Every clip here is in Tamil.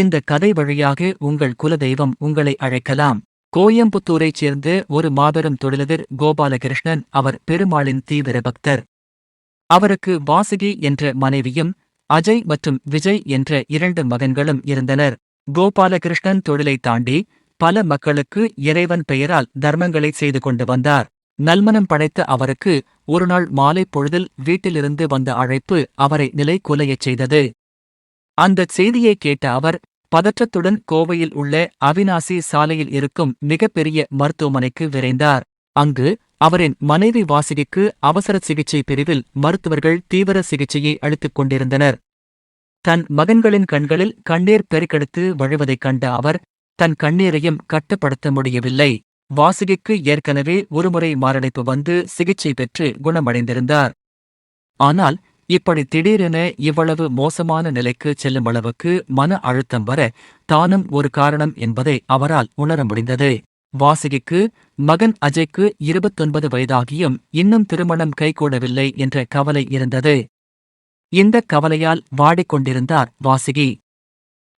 இந்த கதை வழியாக உங்கள் குலதெய்வம் உங்களை அழைக்கலாம். கோயம்புத்தூரைச் சேர்ந்த ஒரு மாபெரும் தொழிலதிர் கோபாலகிருஷ்ணன் அவர் பெருமாளின் தீவிர பக்தர். அவருக்கு வாசுகி என்ற மனைவியும் அஜய் மற்றும் விஜய் என்ற இரண்டு மகன்களும் இருந்தனர். கோபாலகிருஷ்ணன் தொழிலை தாண்டி பல மக்களுக்கு இறைவன் பெயரால் தர்மங்களை செய்து கொண்டு வந்தார். நல்மனம் படைத்த அவருக்கு ஒருநாள் மாலை பொழுதில் வீட்டிலிருந்து வந்த அழைப்பு அவரை நிலை குலையச் செய்தது. அந்தச் செய்தியை கேட்ட அவர் பதற்றத்துடன் கோவையில் உள்ள அவினாசி சாலையில் இருக்கும் மிகப்பெரிய மருத்துவமனைக்கு விரைந்தார். அங்கு அவரின் மனைவி வாசகிக்கு அவசர சிகிச்சை பிரிவில் மருத்துவர்கள் தீவிர சிகிச்சையை அளித்துக் கொண்டிருந்தனர். தன் மகன்களின் கண்களில் கண்ணீர் பெருக்கெடுத்து வழிவதைக் கண்ட அவர் தன் கண்ணீரையும் கட்டுப்படுத்த முடியவில்லை. வாசுகிக்கு ஏற்கனவே ஒருமுறை மாரடைப்பு வந்து சிகிச்சை பெற்று குணமடைந்திருந்தார். ஆனால் இப்படி திடீரென இவ்வளவு மோசமான நிலைக்கு செல்லும் அளவுக்கு மன அழுத்தம் வர தானும் ஒரு காரணம் என்பதை அவரால் உணர முடிந்தது. வாசகிக்கு மகன் அஜய்க்கு இருபத்தொன்பது வயதாகியும் இன்னும் திருமணம் கைகூடவில்லை என்ற கவலை இருந்தது. இந்த கவலையால் வாடிக்கொண்டிருந்தார் வாசுகி.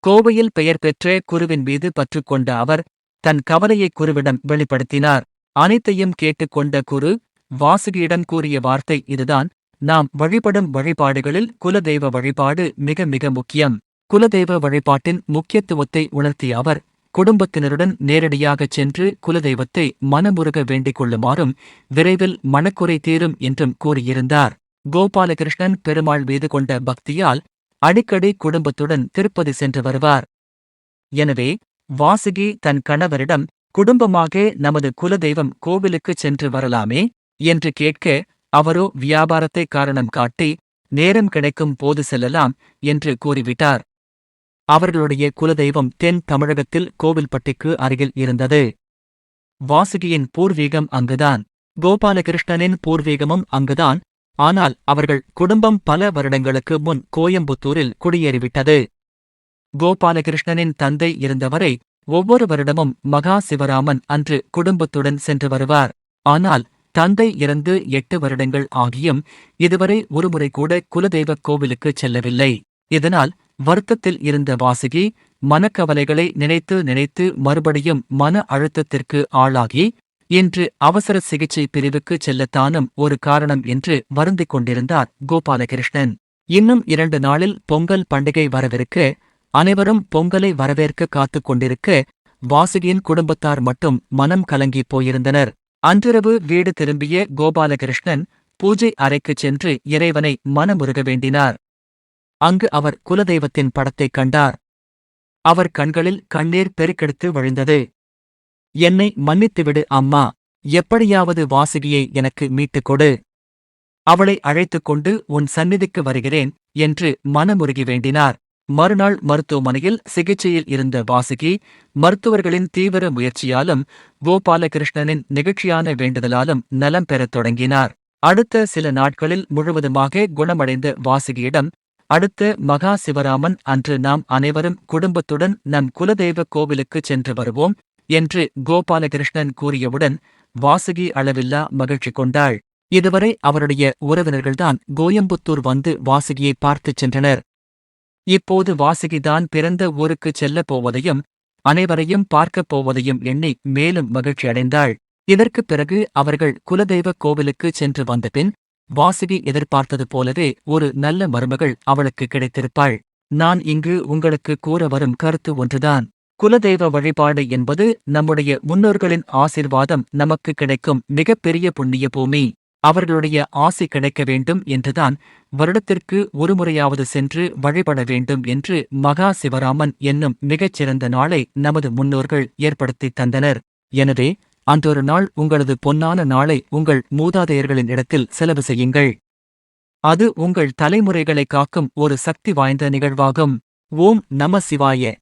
கோவையில் பெயர் பெற்ற குருவின் மீது பற்றுக்கொண்ட அவர் தன் கவலையை குருவிடம் வெளிப்படுத்தினார். அனைத்தையும் கேட்டுக்கொண்ட குரு வாசுகியிடம் கூறிய வார்த்தை இதுதான். நாம் வழிபடும் வழிபாடுகளில் குலதெய்வ வழிபாடு மிக மிக முக்கியம். குலதெய்வ வழிபாட்டின் முக்கியத்துவத்தை உணர்த்திய அவர் குடும்பத்தினருடன் நேரடியாகச் சென்று குலதெய்வத்தை மனமுருக வேண்டிக் கொள்ளுமாறும் விரைவில் மனக்குறை தீரும் என்றும் கூறியிருந்தார். கோபாலகிருஷ்ணன் பெருமாள் மீது கொண்ட பக்தியால் அடிக்கடி குடும்பத்துடன் திருப்பதி சென்று வருவார். எனவே வாசுகி தன் கணவரிடம் குடும்பமாக நமது குலதெய்வம் கோவிலுக்குச் சென்று வரலாமே என்று கேட்க அவரோ வியாபாரத்தை காரணம் காட்டி நேரம் கிடைக்கும் போது செல்லலாம் என்று கூறிவிட்டார். அவர்களுடைய குலதெய்வம் தென் தமிழகத்தில் கோவில்பட்டிக்கு அருகில் இருந்தது. வாசுகியின் பூர்வீகம் அங்குதான். கோபாலகிருஷ்ணனின் பூர்வீகமும் அங்குதான். ஆனால் அவர்கள் குடும்பம் பல வருடங்களுக்கு முன் கோயம்புத்தூரில் குடியேறிவிட்டது. கோபாலகிருஷ்ணனின் தந்தை இருந்தவரை ஒவ்வொரு வருடமும் மகா சிவராமன் அன்று குடும்பத்துடன் சென்று வருவார். ஆனால் தந்தை இறந்து எட்டு வருடங்கள் ஆகியும் இதுவரை ஒருமுறை கூட குலதெய்வக் கோவிலுக்குச் செல்லவில்லை. இதனால் வருத்தத்தில் இருந்த வாசுகி மனக்கவலைகளை நினைத்து நினைத்து மறுபடியும் மன அழுத்தத்திற்கு ஆளாகி இன்று அவசர சிகிச்சை பிரிவுக்கு செல்லத்தானும் ஒரு காரணம் என்று வருந்திக் கொண்டிருந்தார் கோபாலகிருஷ்ணன். இன்னும் இரண்டு நாளில் பொங்கல் பண்டிகை வரவிருக்க அனைவரும் பொங்கலை வரவேற்க காத்துக் கொண்டிருக்க வாசுகியின் குடும்பத்தார் மட்டும் மனம் கலங்கிப் போயிருந்தனர். அன்றிரவு வீடு திரும்பிய கோபாலகிருஷ்ணன் பூஜை அறைக்குச் சென்று இறைவனை மனமுருக வேண்டினார். அங்கு அவர் குலதெய்வத்தின் படத்தைக் கண்டார். அவர் கண்களில் கண்ணீர் பெருக்கெடுத்து வழிந்தது. என்னை மன்னித்துவிடு அம்மா. எப்படியாவது வாசுகியை எனக்கு மீட்டுக் கொடு. அவளை அழைத்துக் கொண்டு உன் சந்நிதிக்கு வருகிறேன் என்று மனமுருகி வேண்டினார். மறுநாள் மருத்துவமனையில் சிகிச்சையில் இருந்த வாசுகி மருத்துவர்களின் தீவிர முயற்சியாலும் கோபாலகிருஷ்ணனின் நிகழ்ச்சியான வேண்டுதலாலும் நலம் பெறத் தொடங்கினார். அடுத்த சில நாட்களில் முழுவதுமாக குணமடைந்த வாசுகியிடம் அடுத்த மகா சிவராமன் அன்று நாம் அனைவரும் குடும்பத்துடன் நம் குலதெய்வ கோவிலுக்குச் சென்று வருவோம் என்று கோபாலகிருஷ்ணன் கூறியவுடன் வாசுகி அளவில்லா மகிழ்ச்சி கொண்டாள். இதுவரை அவருடைய உறவினர்கள்தான் கோயம்புத்தூர் வந்து வாசுகியை பார்த்துச் சென்றனர். இப்போது வாசுகிதான் பிறந்த ஊருக்குச் செல்லப் போவதையும் அனைவரையும் பார்க்கப் போவதையும் எண்ணி மேலும் மகிழ்ச்சி அடைந்தாள். இதற்குப் பிறகு அவர்கள் குலதெய்வ கோவிலுக்கு சென்று வந்தபின் வாசுகி எதிர்பார்த்தது போலவே ஒரு நல்ல மருமகள் அவளுக்கு கிடைத்திருப்பாள். நான் இங்கு உங்களுக்கு கூற வரும் கருத்து ஒன்றுதான். குலதெய்வ வழிபாடு என்பது நம்முடைய முன்னோர்களின் ஆசிர்வாதம் நமக்கு கிடைக்கும் மிகப்பெரிய புண்ணிய பூமி. அவர்களுடைய ஆசை கிடைக்க வேண்டும் என்றுதான் வருடத்திற்கு ஒருமுறையாவது சென்று வழிபட வேண்டும் என்று மகா சிவராமன் என்னும் மிகச்சிறந்த நாளை நமது முன்னோர்கள் ஏற்படுத்தித் தந்தனர். எனவே அன்றொரு நாள் உங்களது பொன்னான நாளை உங்கள் மூதாதையர்களின் இடத்தில் செலவு செய்யுங்கள். அது உங்கள் தலைமுறைகளை காக்கும் ஒரு சக்தி வாய்ந்த நிகழ்வாகும். ஓம் நம சிவாய.